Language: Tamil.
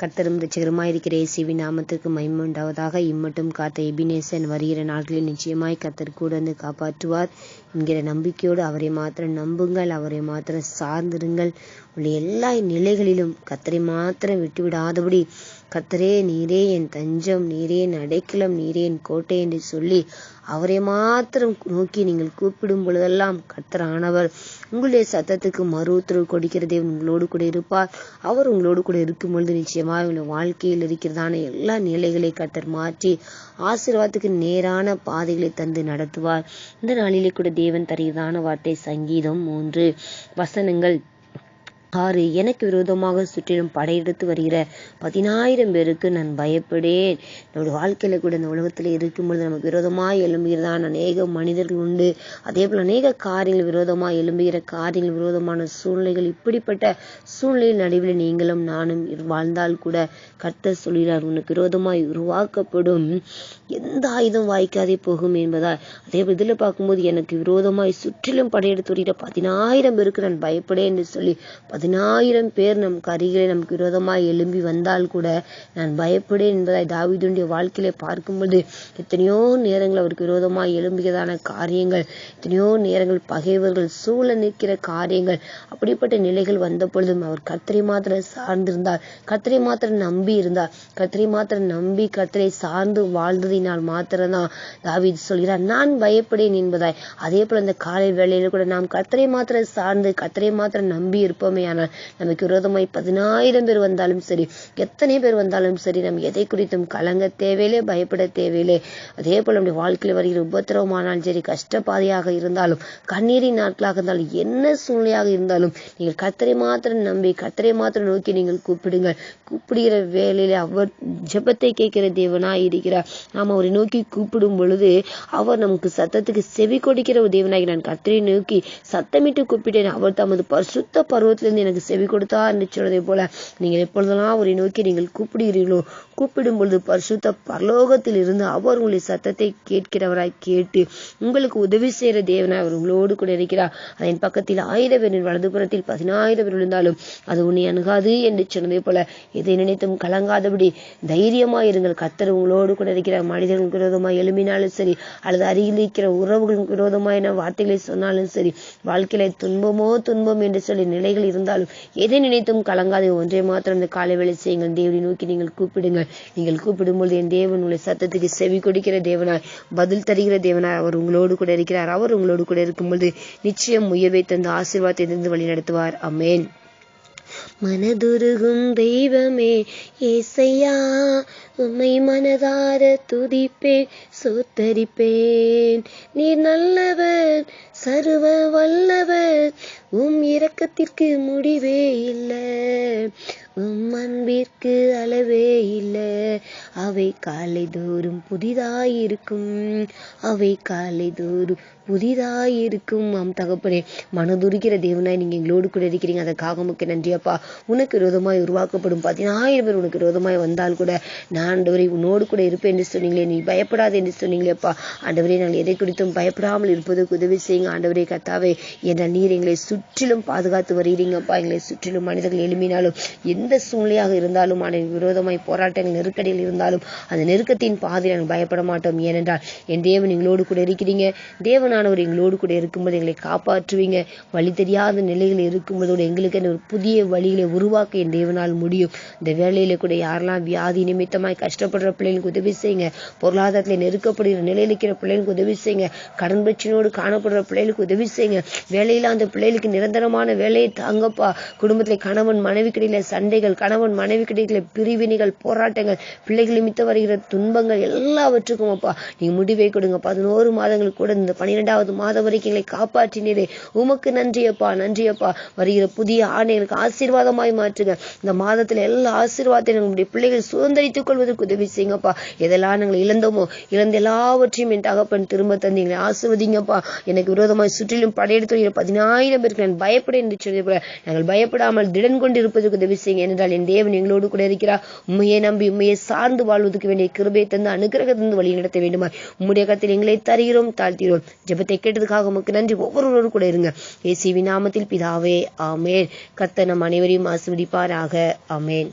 கர்த்தரும் ரட்சகருமாயிருக்கிற இயேசுவின் நாமத்திற்கு மகிமை இம்மட்டும் காத்த எபினேசன் வருகிற நாட்களில் நிச்சயமாய் கர்த்தர் கூட வந்து காப்பாற்றுவார் என்கிற நம்பிக்கையோடு அவரை மாத்திரம் நம்புங்கள் அவரை மாத்திரம் சார்ந்திருங்கள். உள்ள எல்லா நிலைகளிலும் கர்த்தரை மாத்திரம் விட்டுவிடாதபடி கர்த்தரே நீரே என் தஞ்சம் நீரே என் அடைக்கலம் நீரே என் கோட்டை என்று சொல்லி அவரை மாத்திரம் நோக்கி நீங்கள் கூப்பிடும் பொழுதெல்லாம் கர்த்தர் ஆனவர். உங்களுடைய சத்தத்துக்கு மறு உத்தரவு கொடுக்கிற தேவன் உங்களோடு கூட இருப்பார். அவர் உங்களோடு கூட இருக்கும் பொழுது நிச்சயமாக இவங்க வாழ்க்கையில் இருக்கிறதான எல்லா நிலைகளை கத்தர் மாற்றி ஆசீர்வாதத்துக்கு நேரான பாதைகளை தந்து நடத்துவார். இந்த நாளிலே கூட தேவன் தருகிறதான வார்த்தை சங்கீதம் மூன்று வசனங்கள் ஆறு எனக்கு விரோதமாக சுற்றிலும் படையெடுத்து வருகிற பதினாயிரம் பேருக்கு நான் பயப்படேன். நம்முடைய வாழ்க்கையில கூட இந்த உலகத்தில் இருக்கும்பொழுது நமக்கு விரோதமாக எழும்புகிறதான் அநேக மனிதர்கள் உண்டு. அதே போல் அநேக காரியங்கள் விரோதமாக எழும்புகிற காரியங்கள் விரோதமான சூழ்நிலைகள் இப்படிப்பட்ட சூழ்நிலை நடுவில் நீங்களும் நானும் வாழ்ந்தால் கூட கர்த்தர் சொல்கிறார் உனக்கு விரோதமாய் உருவாக்கப்படும். எந்த ஆயுதம் வாய்க்காதே போகும் என்பதால். அதே போல் இதில் பார்க்கும்போது எனக்கு விரோதமாய் சுற்றிலும் படையெடுத்து வருகிற பதினாயிரம் பேருக்கு நான் பயப்படேன் என்று சொல்லி பதினாயிரம் பேர் நம் கரிகளை நமக்கு விரோதமாய் எழும்பி வந்தால் கூட நான் பயப்படேன் என்பதாய் தாவிதுடைய வாழ்க்கையில பார்க்கும்போது எத்தனையோ நேரங்கள் அவருக்கு விரோதமாய் எழும்பியதான காரியங்கள் எத்தனையோ நேரங்கள் பகைவர்கள் சூழ நிற்கிற காரியங்கள் அப்படிப்பட்ட நிலைகள் வந்த பொழுதும் அவர் கத்திரை மாத்திர சார்ந்திருந்தார். கத்திரை மாத்திர நம்பி இருந்தார். கத்திரை மாத்திர நம்பி கத்திரை சார்ந்து வாழ்ந்ததினால் மாத்திரம்தான் தாவிது சொல்கிறார். நான் பயப்படேன் என்பதாய். அதே போல இந்த காலை வேளையில கூட நாம் கத்திரை மாத்திர சார்ந்து கத்திரை மாத்திர நம்பி இருப்போமே ஆனால் நமக்கு விரோதமாய் பதினாயிரம் பேர் வந்தாலும் சரி எத்தனை பேர் வந்தாலும் சரி நம்ம எதை குறித்தும் கலங்க தேவையில்லை பயப்பட தேவையிலே அதே போல நம்முடைய வாழ்க்கையில் வருகிற உபத்திரவமானாலும் சரி கஷ்டப்பாதையாக இருந்தாலும் கண்ணீரின் நாட்களாக இருந்தாலும் என்ன சூழ்நிலையாக இருந்தாலும் நீங்கள் கத்தரை மாத்திரம் நம்பி கத்தரை மாத்திரம் நோக்கி நீங்கள் கூப்பிடுங்கள். கூப்பிடுகிற வேலையில அவர் ஜெபத்தை கேட்கிற தேவனாய் இருக்கிறார். நாம் அவரை நோக்கி கூப்பிடும் பொழுது அவர் நமக்கு சத்தத்துக்கு செவி கொடுக்கிற ஒரு தேவனாகி நான் கத்தரை நோக்கி சத்தமிட்டு கூப்பிட்டேன். அவர் தமது பரிசுத்த பருவத்திலிருந்து எனக்கு செவி கொடுத்தா என்று சொன்னதை போல நீங்கள் எப்பொழுதெல்லாம் அவரை நோக்கி நீங்கள் கூப்பிடுகிறீர்களோ கூப்பிடும் பொழுது பரிசுத்த பரலோகத்தில் இருந்து அவர் உங்களுடைய சத்தத்தை கேட்கிறவராய் கேட்டு உங்களுக்கு உதவி செய்கிற தேவனாய் அவர் உங்களோடு கூட இருக்கிறார். அதன் பக்கத்தில் ஆயிரம் பேரின் வலதுபுறத்தில் பதினாயிரம் பேர் விழுந்தாலும் அது உன்னை அணுகாது என்று சொன்னதை போல எதை நினைத்தும் கலங்காதபடி தைரியமா இருங்கள். கத்தர் உங்களோடு கூட இருக்கிற மனிதர்களுக்கு விரோதமா எழுமினாலும் சரி அல்லது அருகில் இருக்கிற உறவுகளுக்கு என வார்த்தைகளை சொன்னாலும் சரி வாழ்க்கையில துன்பமோ துன்பம் என்று சொல்லி நிலைகள் இருந்தாலும் எதை நினைத்தும் கலங்காத. ஒன்றை மாத்திரம் இந்த காலை வேலை செய்யுங்கள். தேவனை நோக்கி நீங்கள் கூப்பிடுங்கள். நீங்கள் கூப்பிடும்போது என் தேவன் உங்களை சத்தத்துக்கு செவி கொடுக்கிற தேவனாய் பதில் தருகிற தேவனாய் அவர் உங்களோடு கூட இருக்கிறார். அவர் உங்களோடு கூட இருக்கும்போது நிச்சயம் முயவை தந்து ஆசீர்வாதத்தை இருந்து வழி நடத்துவார் அமேன் மனதுருகும் தெய்வமே ஏசையா உம்மை மனதார துதிப்பேன் சோத்தரிப்பேன். நீர் நல்லவர் சர்வ வல்லவர் உம் இரக்கத்திற்கு முடிவே இல்லை. உம் அன்பிற்கு அளவே இல்லை. அவை காலை தோறும் புதிதாயிருக்கும். அவை காலை தோறும் புதிதாயிருக்கும். ஆம் தகப்பனே மனதுருகிற தேவனாய் நீங்க எங்களோடு கூட இருக்கிறீங்க. அதற்காக முக்கிய நன்றியப்பா. உனக்கு விரோதமாய் உருவாக்கப்படும் பதினாயிரம் பேர் உனக்கு விரோதமாய் வந்தால் கூட நான் ஆண்டவரை உன்னோடு கூட இருப்பேன் என்று சொன்னீங்களே. நீ பயப்படாது என்று சொன்னீங்களேப்பா. ஆண்டவரே நாங்கள் எதை குறித்தும் பயப்படாமல் இருப்பதற்கு உதவி செய்யுங்க. ஆண்டவரே கத்தாவே என்ற நீர் எங்களை சுற்றிலும் பாதுகாத்து வருகிறீங்கப்பா. எங்களை சுற்றிலும் மனிதர்கள் எழுமினாலும் எந்த சூழ்நிலையாக இருந்தாலும் ஆனால் விரோதமாய் போராட்டங்கள் நெருக்கடியில் இருந்தாலும் அந்த நெருக்கத்தின் பாதையில் நாங்கள் பயப்பட மாட்டோம். ஏனென்றால் என் தேவன் எங்களோடு கூட இருக்கிறீங்க. தேவனானவர் எங்களோடு கூட இருக்கும்போது எங்களை காப்பாற்றுவீங்க. வழி தெரியாத நிலையில் இருக்கும்போதோடு எங்களுக்கு ஒரு புதிய வழிகளை உருவாக்க என் தேவனால் முடியும். இந்த வேலையில கூட யாரெல்லாம் வியாதி நிமித்தமாய் கஷ்டப்படுற பிள்ளைகளுக்கு உதவி செய்யுங்க. பொருளாதாரத்தில் நெருக்கப்படுகிற நிலையில் இருக்கிற பிள்ளைகளுக்கு உதவி செய்யுங்க. கடன் பிரச்சனையோடு காணப்படுற பிள்ளைகளுக்கு உதவி செய்யுங்க. வேலையில அந்த பிள்ளைகளுக்கு நிரந்தரமான வேலையை தாங்கப்பா. குடும்பத்தில் கணவன் மனைவி கிடையில சண்டைகள் கணவன் மனைவி கிடைக்கல பிரிவினைகள் போராட்டங்கள் பிள்ளைகள் நிமித்த வருகிற துன்பங்கள் எல்லாவற்றுக்கும் அப்பா நீங்க முடிவை கொடுங்க. பதினோரு மாதங்கள் கூட இந்த பன்னிரெண்டாவது மாதம் வரைக்கும் எங்களை காப்பாற்றினீரே. உமக்கு நன்றியப்பா நன்றியப்பா வருகிற புதிய ஆணைகளுக்கு ஆசீர்வாதமாய் மாற்றுங்க. இந்த மாதத்துல எல்லா ஆசீர்வாதத்தையும் நம்முடைய பிள்ளைகள் சுதந்திரித்துக் கொள்வதற்கு உதவி செய்யுங்கப்பா எதெல்லாம் நாங்கள் இழந்தோமோ இழந்த எல்லாவற்றையும் என் தகப்பன் திரும்ப தந்து எங்களை ஆசிர்வதிங்கப்பா எனக்கு விரோதமாய் சுற்றிலும் படையெடுத்து பதினாயிரம் பேருக்கு நான் பயப்பட என்று சொல்லி போல நாங்கள் பயப்படாமல் திடன் கொண்டு இருப்பதற்கு உதவி செய்யுங்க என்றால் என் தேவன் எங்களோடு கூட இருக்கிறார். உண்மையை நம்பி உண்மையை சார்ந்து வாழ்வதற்கு வேண்டிய கிருபை தந்து அனுகிரக தந்து வழி நடத்த வேண்டுமா உம்முடைய கத்தில் எங்களை தருகிறோம் தாழ்த்திரோம் ஜெபத்தை கேட்டதுக்காக உமக்கு நன்றி. ஒவ்வொருவரோடு கூட இருங்க. ஏசிவி நாமத்தில் பிதாவே ஆமேன். கத்த நம் அனைவரையும் ஆசிர்வதிப்பாராக. ஆமேன்.